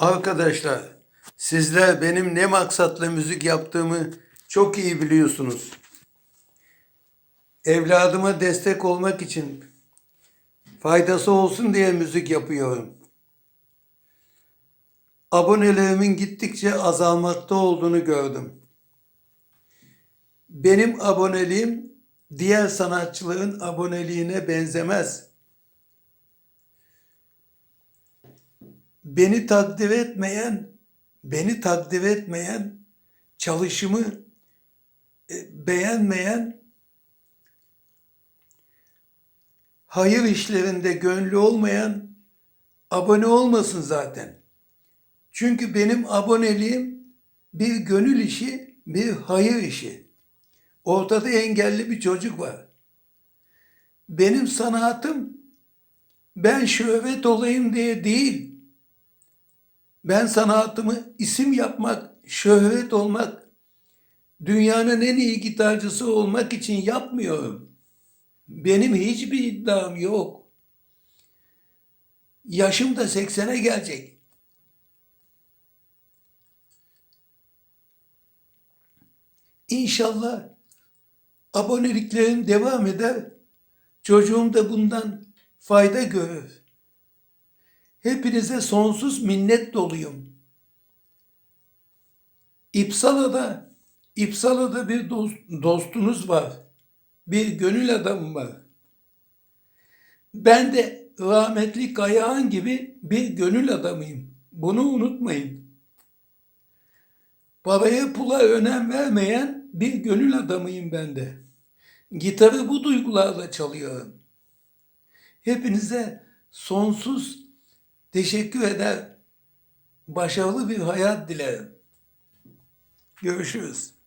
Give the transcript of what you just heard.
Arkadaşlar, sizler benim ne maksatla müzik yaptığımı çok iyi biliyorsunuz. Evladıma destek olmak için faydası olsun diye müzik yapıyorum. Abonelerimin gittikçe azalmakta olduğunu gördüm. Benim aboneliğim diğer sanatçıların aboneliğine benzemez. Beni takdir etmeyen, beni takdir etmeyen, çalışımı e, beğenmeyen, hayır işlerinde gönlü olmayan abone olmasın zaten. Çünkü benim aboneliğim bir gönül işi, bir hayır işi. Ortada engelli bir çocuk var. Benim sanatım ben şöhret olayım diye değil. Ben sanatımı isim yapmak, şöhret olmak, dünyanın en iyi gitarcısı olmak için yapmıyorum. Benim hiçbir iddiam yok. Yaşım da 80'e gelecek. İnşallah aboneliklerim devam eder. Çocuğum da bundan fayda görür. Hepinize sonsuz minnet doluyum. İpsala'da, İpsala'da bir dost, dostunuz var. Bir gönül adamı var. Ben de rahmetli Kayağan gibi bir gönül adamıyım. Bunu unutmayın. Paraya pula önem vermeyen bir gönül adamıyım ben de. Gitarı bu duygularla çalıyorum. Hepinize sonsuz teşekkür eder, başarılı bir hayat dilerim. Görüşürüz.